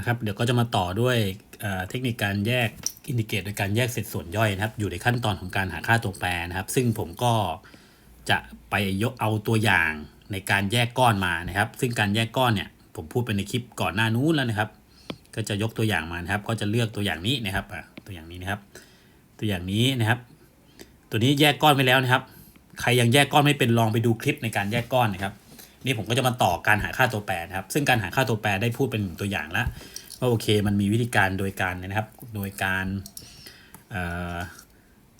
นะครับ เดี๋ยวก็จะมาต่อด้วยเทคนิคการแยกอินดิเกตโดยการแยกเศษส่วนย่อยนะครับ อยู่ในขั้นตอนของการหาค่าตัวแปรนะครับ ซึ่งผมก็จะไปยกเอาตัวอย่างในการแยกก้อนมานะครับ ซึ่งการแยกก้อนเนี่ยผมพูดไปในคลิปก่อนหน้านู้นแล้วนะครับ ก็จะยกตัวอย่างมานะครับ ก็จะเลือกตัวอย่างนี้นะครับตัวอย่างนี้นะครับ ตัวอย่างนี้นะครับ ตัวนี้แยกก้อนไปแล้วนะครับ ใครยังแยกก้อนไม่เป็นลองไปดูคลิปในการแยกก้อนนะครับ นี่ผมก็จะมาต่อการหาค่าตัวแปรนะครับ ซึ่งการหาค่าตัวแปรได้พูดเป็นหนึ่งตัวอย่างแล้วว่าโอเคมันมีวิธีการโดยการนะครับ โดยการ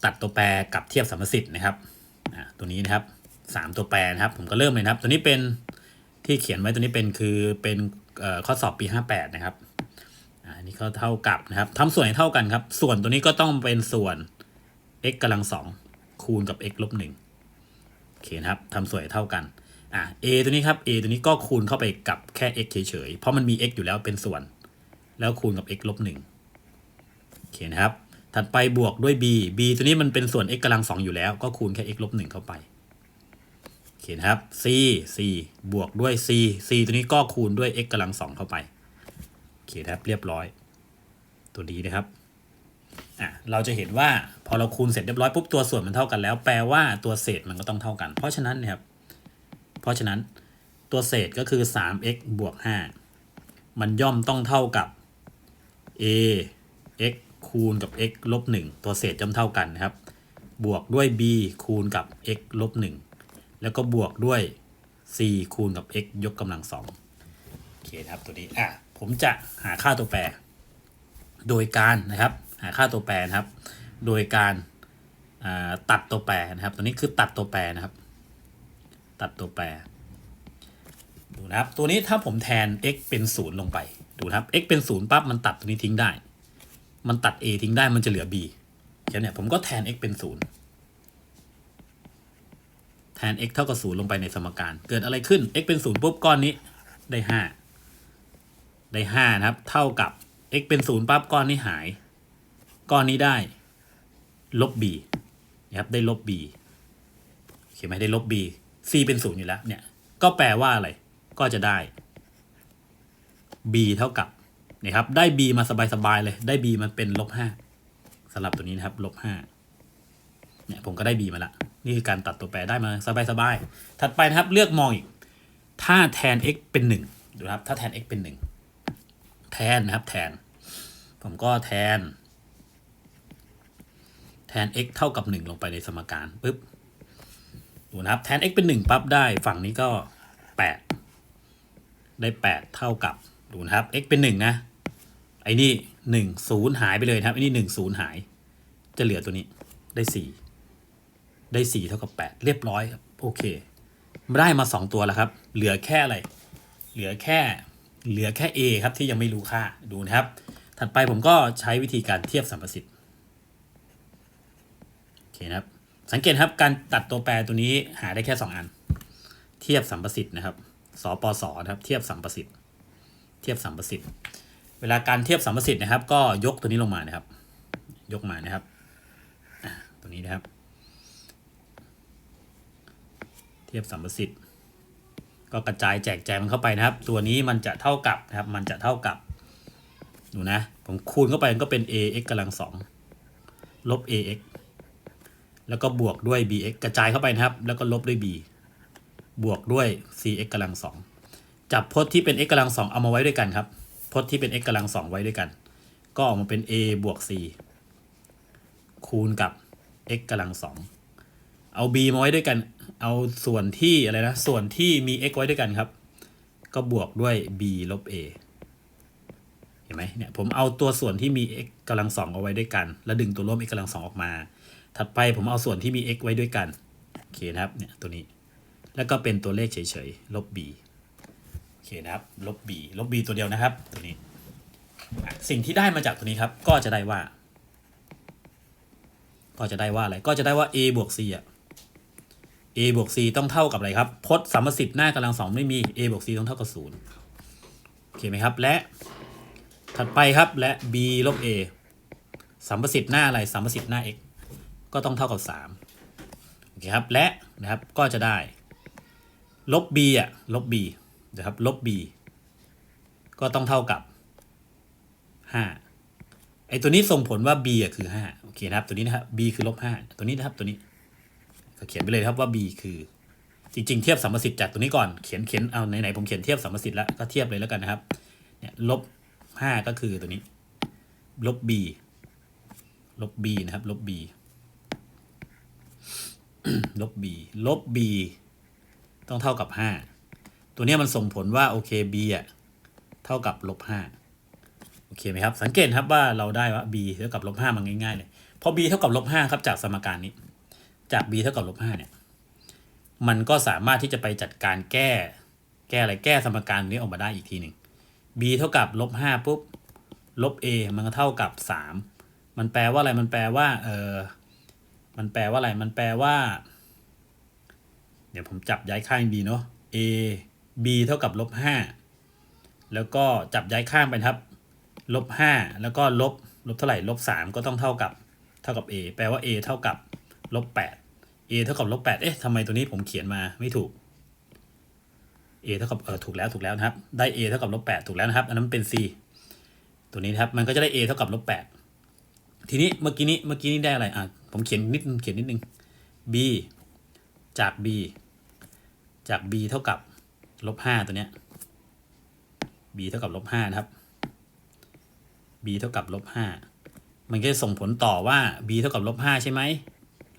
ตัดตัวแปรกับเทียบสัมประสิทธิ์นะครับตัวนี้นะครับสามตัวแปรนะครับ ผมก็เริ่มเลยนะครับ ตัวนี้เป็นที่เขียนไว้ตัวนี้เป็นคือเป็นข้อสอบปี 58 นะครับอันนี้ก็เท่ากับนะครับทำส่วนให้เท่ากันครับ ส่วนตัวนี้ก็ต้องเป็นส่วน x กำลังสองคูณกับ x ลบหนึ่งโอเคนะครับทำส่วนให้เท่ากัน อะ a ตัวนี้ครับ a ตัวนี้ก็คูณเข้าไปกับแค่ x เฉยๆ เพราะมันมี x อยู่แล้วเป็นส่วน แล้วคูณกับ x ลบหนึ่งโอเคนะครับ ถัดไปบวกด้วย b b ตัวนี้มันเป็นส่วน x กำลังสองอยู่แล้ว ก็คูณแค่ x ลบหนึ่งเข้าไปโอเคนะครับ c c บวกด้วย c c ตัวนี้ก็คูณด้วย x กำลังสองเข้าไปโอเคนะครับ เรียบร้อย ตัวนี้นะครับอะเราจะเห็นว่าพอเราคูณเสร็จเรียบร้อยปุ๊บตัวส่วนมันเท่ากันแล้ว แปลว่าตัวเศษมันก็ต้องเท่ากัน เพราะฉะนั้นเนยครับ เพราะฉะนั้นตัวเศษก็คือ 3x บวก 5 มันย่อมต้องเท่ากับ a x คูณกับ x ลบ 1 ตัวเศษย่อมเท่ากันนะครับ บวกด้วย b คูณกับ x ลบ 1 แล้วก็บวกด้วย c คูณกับ x ยกกำลังสองโอเคครับตัวนี้อะผมจะหาค่าตัวแปร โดยการนะครับ หาค่าตัวแปรนะครับ โดยการตัดตัวแปรนะครับ ตัวนี้คือตัดตัวแปรนะครับ ตัดตัวแปร ดูนะครับ ตัวนี้ถ้าผมแทน x เป็นศูนย์ลงไป ดูนะครับ x เป็นศูนย์ปั๊บมันตัดตัวนี้ทิ้งได้ มันตัด a ทิ้งได้มันจะเหลือ b เดี๋ยวเนี่ยผมก็แทน x เป็นศูนย์แทน x เท่ากับศูนย์ลงไปในสมการ เกิดอะไรขึ้น x เป็นศูนย์ปุ๊บก้อนนี้ได้ห้าได้ห้านะครับ เท่ากับ x เป็นศูนย์ปั๊บก้อนนี้หาย ก้อนนี้ได้ ลบ b นะครับได้ลบ b โอเคไหมได้ลบ b c เป็นศูนย์อยู่แล้วเนี่ย ก็แปลว่าอะไร ก็จะได้ b เท่ากับนี่ครับ ได้ b มาสบายๆเลย ได้ b มันเป็นลบห้าสำหรับตัวนี้นะครับลบห้าเนี่ยผมก็ได้ b มาละนี่คือการตัดตัวแปรได้มาสบายๆถัดไปนะครับเลือกมองอีก ถ้าแทน x เป็นหนึ่งดูนะครับ ถ้าแทน x เป็นหนึ่งแทนนะครับแทน ผมก็แทน แทน x เท่ากับหนึ่งลงไปในสมการปุ๊บ ดูนะครับแทน x เป็น 1 ปั๊บได้ฝั่งนี้ก็ 8 ได้ 8 เท่ากับดูนะครับ x เป็น 1 นะไอ้นี่1 0หายไปเลยครับไอ้นี่1 0หาย จะเหลือตัวนี้ได้4ได้4เท่ากับ8เรียบร้อยครับโอเคได้มา2ตัวแล้วครับ เหลือแค่อะไร เหลือแค่เหลือแค่ a ครับที่ยังไม่รู้ค่าดูนะครับ ถัดไปผมก็ใช้วิธีการเทียบสัมประสิทธิ์โอเคนะครับ สังเกตครับการตัดตัวแปรตัวนี้หาได้แค่ 2 อัน เทียบสัมประสิทธิ์นะครับสปสนะครับเทียบสัมประสิทธิ์ เทียบสัมประสิทธิ์ เวลาการเทียบสัมประสิทธิ์นะครับ ก็ยกตัวนี้ลงมานะครับ ยกมานะครับตัวนี้นะครับ เทียบสัมประสิทธิ์ ก็กระจายแจกแจงมันเข้าไปนะครับ ตัวนี้มันจะเท่ากับนะครับ มันจะเท่ากับดูนะผมคูณเข้าไปก็เป็น ax กำลังสองลบ ax แล้วก็บวกด้วย bx กระจายเข้าไปนะครับ แล้วก็ลบด้วย b บวกด้วย cx กำลังสองจับพจน์ที่เป็น x กำลังสองเอามาไว้ด้วยกันครับพจน์ที่เป็น x กำลังสองไว้ด้วยกัน ก็ออกมาเป็น a บวก c คูณกับ x กำลังสองเอา b มาไว้ด้วยกัน เอาส่วนที่อะไรนะ ส่วนที่มี x ไว้ด้วยกันครับ ก็บวกด้วย b ลบ a ห็นไหมเนี่ยผมเอาตัวส่วนที่มี x กำลังสองเอาไว้ด้วยกัน แล้วดึงตัวร่วม x กำลังสองออกมา ถัดไปผมเอาส่วนที่มี x ไว้ด้วยกันโอเคนะครับเนี่ยตัวนี้ แล้วก็เป็นตัวเลขเฉยๆลบ b โอเคนะครับลบ b ลบ b ตัวเดียวนะครับ ตัวนี้ สิ่งที่ได้มาจากตัวนี้ครับ ก็จะได้ว่า ก็จะได้ว่าอะไรก็จะได้ว่า a บวก c อะ a บวก c ต้องเท่ากับอะไรครับพจน์สัมสิทธิ์หน้ากำลังสองไม่มี a บวก c ต้องเท่ากับศูนย์โอเคไหมครับ และ ถัดไปครับและ b ลบ a สัมประสิทธิ์หน้าอะไรสัมประสิทธิ์หน้า x ก็ต้องเท่ากับ3โอเคครับและนะครับก็จะได้ ลบ b อะลบ b นะครับลบ b ก็ต้องเท่ากับห้าไอตัวนี้ส่งผลว่า b อะคือห้าโอเคนะครับตัวนี้นะครับ b คือลบห้าตัวนี้นะครับตัวนี้ก็เขียนไปเลยครับว่า b คือจริงๆ เทียบสัมประสิทธิ์จากตัวนี้ก่อนเขียนเขียนเอาไหนๆผมเขียนเทียบสัมประสิทธิ์แล้วก็เทียบเลยแล้วกันนะครับเนี่ยลบ ห้าก็คือตัวนี้ ลบ b ลบ b นะครับ ลบ b ลบ b ลบ b ต้องเท่ากับห้าตัวนี้มันส่งผลว่าโอเค b อะเท่ากับลบห้าโอเคไหมครับ สังเกตครับว่าเราได้ว่า b เท่ากับลบห้ามันง่ายๆเลยพอ b เท่ากับลบห้าครับจากสมการนี้ จาก b เท่ากับลบห้าเนี่ยมันก็สามารถที่จะไปจัดการแก้ แก้อะไรแก้สมการนี้ออกมาได้อีกทีหนึ่ง b เท่ากับลบห้าปุ๊บลบ a มันก็เท่ากับสามมันแปลว่าอะไรมันแปลว่าเออมันแปลว่าอะไรมันแปลว่า เดี๋ยวผมจับย้ายข้าง b เนาะ a b เท่ากับลบห้าแล้วก็จับย้ายข้างไปครับลบห้าแล้วก็ลบลบเท่าไหร่ลบสามก็ต้องเท่ากับเท่ากับ a แปลว่า a เท่ากับลบแปด a เท่ากับลบแปดเอ๊ะทำไมตัวนี้ผมเขียนมาไม่ถูก a เท่ากับเออถูกแล้วถูกแล้วนะครับ ได้ a เท่ากับลบแปดถูกแล้วนะครับ อันนั้นเป็น c ตัวนี้นะครับมันก็จะได้ a เท่ากับลบแปดทีนี้เมื่อกี้นี้เมื่อกี้นี้ได้อะไรอะผมเขียนนิดเขียนนิดนึง b จาก b จาก b เท่ากับลบห้าตัวเนี้ย b เท่ากับลบห้านะครับ b เท่ากับลบห้ามันก็จะส่งผลต่อว่า b เท่ากับลบห้าใช่ไหม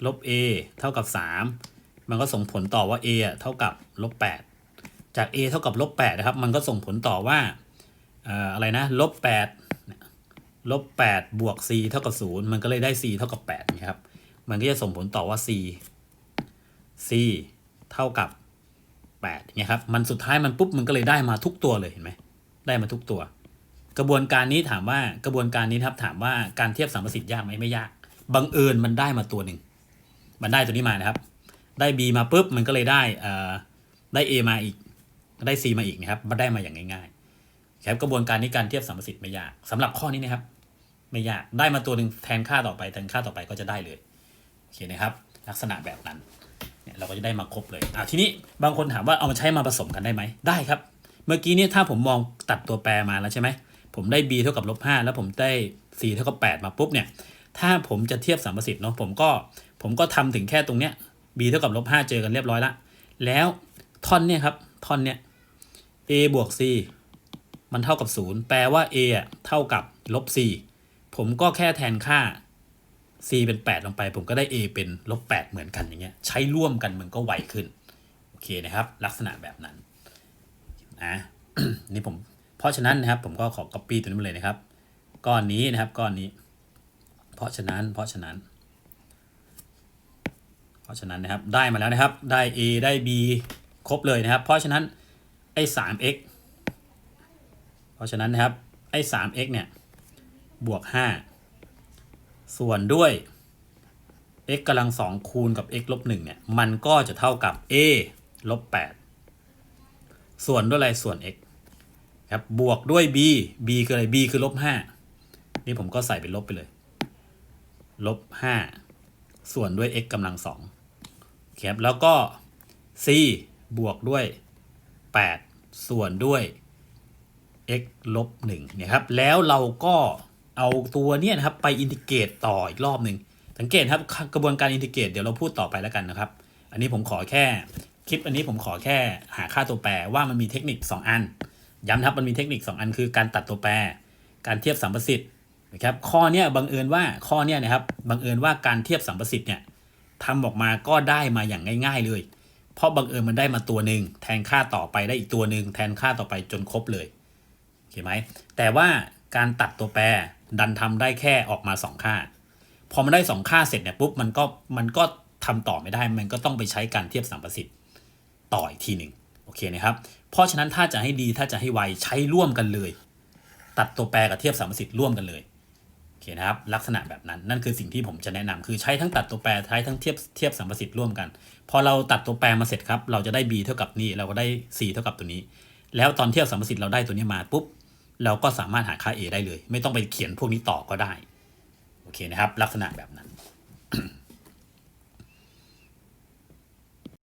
ลบ a เท่ากับ3มันก็ส่งผลต่อว่า a อะเท่ากับลบ8 จาก a เท่ากับลบ8นะครับ มันก็ส่งผลต่อว่าอะไรนะลบ8ลบ8บวก c เท่ากับ0มันก็เลยได้ c เท่ากับ8นะครับ มันก็จะส่งผลต่อว่า c c เท่ากับ8เนี่ยครับมันสุดท้ายมันปุ๊บมันก็เลยได้มาทุกตัวเลยเห็นไหมได้มาทุกตัว กระบวนการนี้ถามว่ากระบวนการนี้ครับถามว่าการเทียบสัมประสิทธิ์ยากไหมไม่ยากบังเอิญมันได้มาตัวหนึ่งมันได้ตัวนี้มานะครับ ได้ B มาปุ๊บมันก็เลยได้ได้ A มาอีก ได้ C มาอีกนะครับมันได้มาอย่างง่ายๆครับกระบวนการนี้การเทียบสัมประสิทธิ์ไม่ยากสำหรับข้อนี้นะครับ ไม่ยากได้มาตัวหนึ่งแทนค่าต่อไปแทนค่าต่อไปก็จะได้เลยโอเคนะครับ ลักษณะแบบนั้นเนี่ยเราก็จะได้มาครบเลยอะทีนี้บางคนถามว่าเอามาใช้มาผสมกันได้ไหมได้ครับ เมื่อกี้เนี่ยถ้าผมมองตัดตัวแปรมาแล้วใช่ไหมผมได้ b เท่ากับลบห้าแล้วผมได้ c เท่ากับ8มาปุ๊บเนี่ยถ้าผมจะเทียบสัมประสิทธิ์เนาะผมก็ผมก็ทำถึงแค่ตรงเนี้ย b เท่ากับลบห้าเจอกันเรียบร้อยละแล้วท่อนเนี่ยครับท่อนเนี่ย a บวก c มันเท่ากับ 0 แปลว่า a อะเท่ากับลบ c ผมก็แค่แทนค่า c เป็น 8 ลงไป ผมก็ได้ a เป็นลบ 8 เหมือนกันอย่างเงี้ย ใช้ร่วมกันมันก็ไวขึ้น โอเคนะครับ ลักษณะแบบนั้นนะนี่ผม เพราะฉะนั้นนะครับ ผมก็ขอ copy ตัวนี้มาเลยนะครับ ก้อนนี้นะครับ ก้อนนี้ เพราะฉะนั้น เพราะฉะนั้น เพราะฉะนั้นนะครับ ได้มาแล้วนะครับ ได้ a ได้ b ครบเลยนะครับ เพราะฉะนั้น ไอ้ 3x เพราะฉะนั้นนะครับไอ้ 3x เนี่ยบวก5ส่วนด้วย x กำลัง2คูณกับ x ลบ1เนี่ยมันก็จะเท่ากับ a ลบ8ส่วนด้วยอะไรส่วน x ครับบวกด้วย b b คืออะไร b คือลบ5นี่ผมก็ใส่เป็นลบไปเลยลบ5ส่วนด้วย x กำลัง2ครับแล้วก็ c บวกด้วย 8 ส่วนด้วย x ลบ1เนี่ยครับ แล้วเราก็เอาตัวเนี้ยนะครับไปอินทิเกรตต่ออีกรอบหนึ่งสังเกตครับกระบวนการอินทิเกรตเดี๋ยวเราพูดต่อไปแล้วกันนะครับ อันนี้ผมขอแค่คลิปอันนี้ผมขอแค่หาค่าตัวแปรว่ามันมีเทคนิค 2 อัน ย้ำครับมันมีเทคนิค 2 อัน คือการตัดตัวแปร การเทียบสัมประสิทธิ์นะครับข้อเนี้ยบังเอิญว่าข้อเนี้ยนะครับบังเอิญว่าการเทียบสัมประสิทธิ์เนี่ยทำออกมาก็ได้มาอย่างง่าย ๆ เลย เพราะบังเอิญมันได้มาตัวหนึ่งแทนค่าต่อไปได้อีกตัวหนึ่งแทนค่าต่อไปจนครบเลยโอเคไหมแต่ว่าการตัดตัวแปรดันทำได้แค่ออกมาสองค่า พอมันได้สองค่าเสร็จเนี่ยปุ๊บมันก็มันก็ทำต่อไม่ได้ มันก็ต้องไปใช้การเทียบสัมประสิทธิ์ต่ออีกทีหนึ่งโอเคนะครับ เพราะฉะนั้นถ้าจะให้ดีถ้าจะให้ไวใช้ร่วมกันเลย ตัดตัวแปรกับเทียบสัมประสิทธิ์ร่วมกันเลย อเคนะครับลักษณะแบบนั้นนั่นคือสิ่งที่ผมจะแนะนำคือใช้ทั้งตัดตัวแปรใช้ทั้งเทียบเทียบสัมประสิทธิ์ร่วมกัน พอเราตัดตัวแปรมาเสร็จครับ เราจะได้ b เท่ากับนี่เราก็ได้ c เท่ากับตัวนี้ แล้วตอนเทียบสัมประสิทธิ์เราได้ตัวนี้มาปุ๊บเราก็สามารถหาค่า a ได้เลย ไม่ต้องไปเขียนพวกนี้ต่อก็ได้โอเคนะครับ ลักษณะแบบนั้น